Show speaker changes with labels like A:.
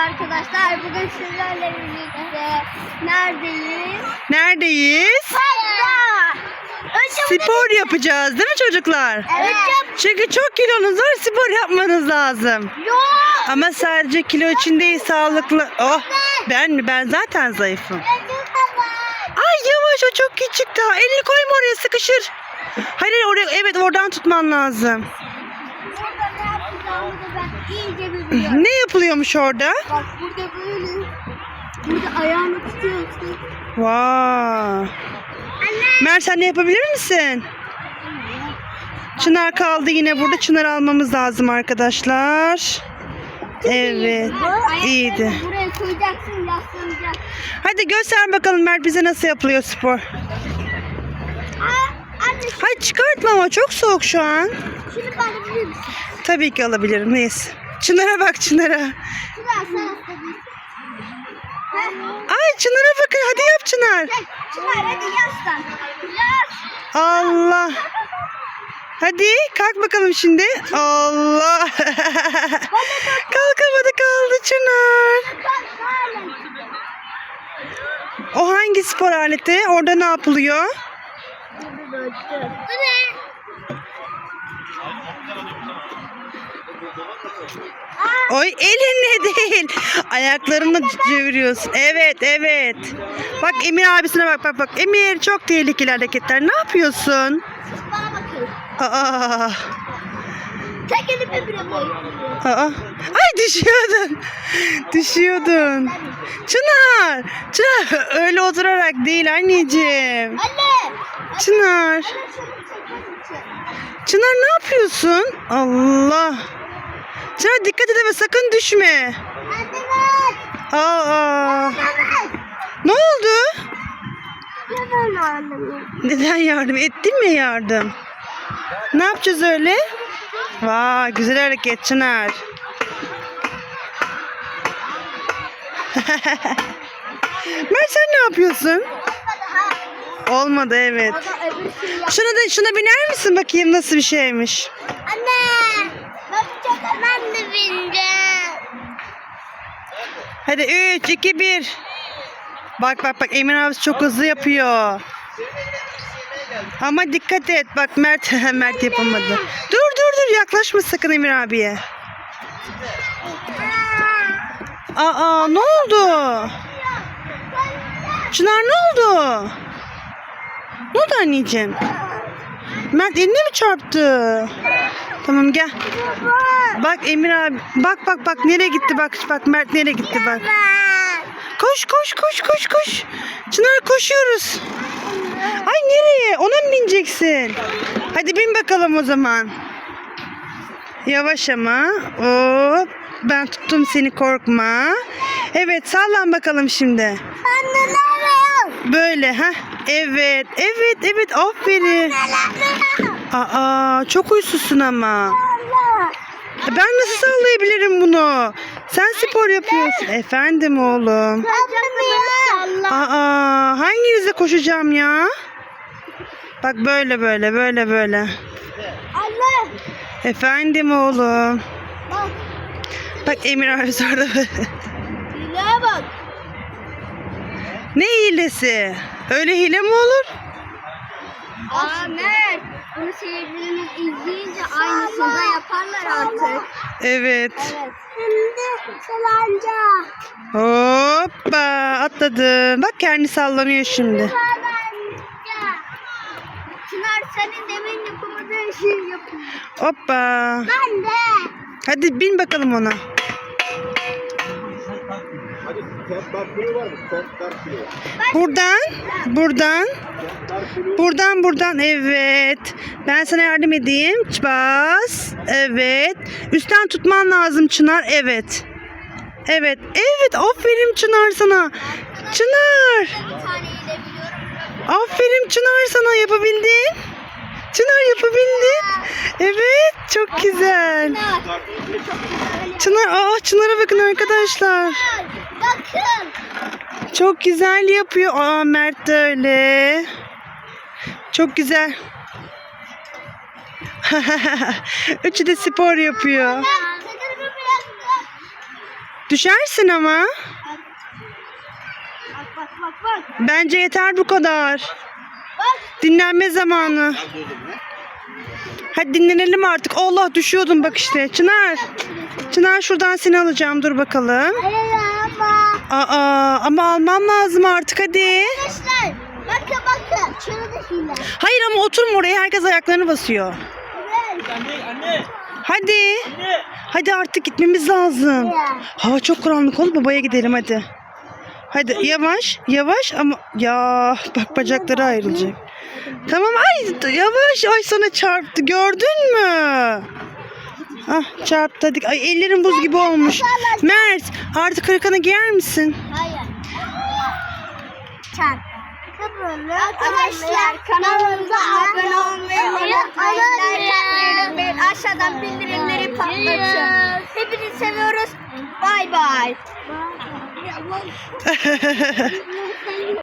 A: arkadaşlar. Bugün sizlerle birlikte neredeyiz?
B: Neredeyiz?
A: Parkta.
B: Spor yapacağız değil mi çocuklar?
A: Evet.
B: Çünkü çok kilonuz var spor yapmanız lazım.
A: Yok.
B: Ama sadece kilo için değil sağlıklı. Oh ben mi? Ben zaten zayıfım. Ay yavaş o çok küçük daha. Elini koyma oraya sıkışır. Hayır, oraya evet oradan tutman lazım.
A: Ne yapacağımı da ben iyice biliyorum.
B: Ne yapılıyormuş orada?
A: Bak burada böyle. Burada ayağını tutuyorsun.
B: Vay. Mer sen de yapabilir misin? Çınar kaldı yine burada. Çınar almamız lazım arkadaşlar. Evet. iyiydi.
A: Buraya koyacaksın.
B: Hadi göster bakalım Mert bize nasıl yapılıyor spor.
A: Aa, anne
B: Hayır çıkartma ama çok soğuk şu an.
A: şunu kaldırabilir misin?
B: Tabii ki alabilirim. Neyse. Çınar'a bak Çınar'a.
A: Alsana tabii.
B: Ay Çınar'a bakın. Hadi yap Çınar.
A: Gel Çınar hadi yaslan. Yas.
B: Allah. Hadi kalk bakalım şimdi. Allah. Kalkamadı kaldı Çınar. O hangi spor aleti? Orada ne yapılıyor?
A: Bu ne?
B: Oy elinle değil. Ayaklarını çeviriyorsun. Evet evet. Bak Emir abisine bak bak bak. Emir çok tehlikeli hareketler. Ne yapıyorsun?
A: Bana bakın.
B: Aa.
A: Tek elime bile boy.
B: Aa. Ay düşüyordun. Düşüyordun. Çınar. Çınar öyle oturarak değil anneciğim.
A: Anne.
B: Çınar. Çınar ne yapıyorsun? Allah. Çınar dikkat ama sakın düşme.
A: Anne bak.
B: Aa. Ne oldu?
A: Neden anlamıyorum?
B: Neden yardım? Ettin mi yardım? Ne yapacağız öyle? Vay güzel hareket Çınar. Mert sen ne yapıyorsun? Olmadı evet.
A: Yap.
B: Şuna da şuna biner misin bakayım nasıl bir şeymiş?
A: Anne. Ben çok ben de bineceğim.
B: Hadi 3 2 1. Bak bak bak Emin abi çok hızlı yapıyor. Ama dikkat et. Bak Mert Mert yapamadı. Dur dur dur yaklaşma sakın Emir abiye. Aa ne oldu? Çınar ne oldu? Ne oldu anneciğim? Mert eline mi çarptı? Tamam gel. Bak Emir abi. Bak bak bak nereye gitti bak. Bak Mert nereye gitti bak. Koş koş koş koş koş. Çınar koşuyoruz. Ay nereye? Ona mı bineceksin? Hadi bin bakalım o zaman. Yavaş ama. Hop. Ben tuttum seni korkma. Evet sallan bakalım şimdi. Böyle ha. Evet. Evet evet aferin. Aa çok huysuzsun ama. Ben nasıl sallayabilirim bunu? Sen spor yapıyorsun. Efendim oğlum. Aa hanginize koşacağım ya? Bak böyle böyle böyle böyle.
A: Anne.
B: Efendim oğlum.
A: Bak.
B: Bak Emir abi orada.
A: Hileye bak.
B: ne hilesi? Öyle hile mi olur?
A: Aa Mert. Bunu seyircilerimiz izleyince aynısını da yaparlar artık.
B: Evet.
A: Evet. Şimdi salanca.
B: Hoppa atladım. Bak kendi sallanıyor şimdi.
A: Çınar senin demin yapamadığın şeyi yapıyor.
B: Hoppa.
A: Ben de.
B: Hadi bin bakalım ona. Buradan, buradan, buradan, buradan. Evet. Ben sana yardım edeyim. Bas. Evet. Üstten tutman lazım Çınar. Evet. Evet. Evet. Aferin Çınar sana. Çınar. Aferin Çınar sana yapabildin. Çınar yapabildin. Evet. Çok güzel.
A: Çınar.
B: Aa Çınar'a bakın arkadaşlar.
A: Bakın.
B: Çok güzel yapıyor. Aa Mert de öyle. Çok güzel. Üçü de spor yapıyor. Düşersin ama. Bence yeter bu kadar. Dinlenme zamanı. Hadi dinlenelim artık. Allah düşüyordum bak işte. Çınar. Çınar şuradan seni alacağım. Dur bakalım. Aa ama almam lazım artık hadi.
A: Arkadaşlar bakın bakın. Şurada hile.
B: Hayır ama oturma oraya. Herkes ayaklarını basıyor.
A: Evet.
C: Anne anne.
B: Hadi. Hadi artık gitmemiz lazım.
A: Ya.
B: Hava çok karanlık oğlum babaya gidelim hadi. Hadi yavaş yavaş ama ya bak bacakları ayrılacak. Tamam ay yavaş ay sana çarptı gördün mü? Ah çarptı hadi. Ay ellerin buz gibi olmuş. Mert artık hırkanı giyer misin?
A: Hayır. Çarp. Arkadaşlar kanalımıza abone olmayı unutmayın. Aşağıdan bildirimleri patlatın. Hepinizi seviyoruz. Bay bay.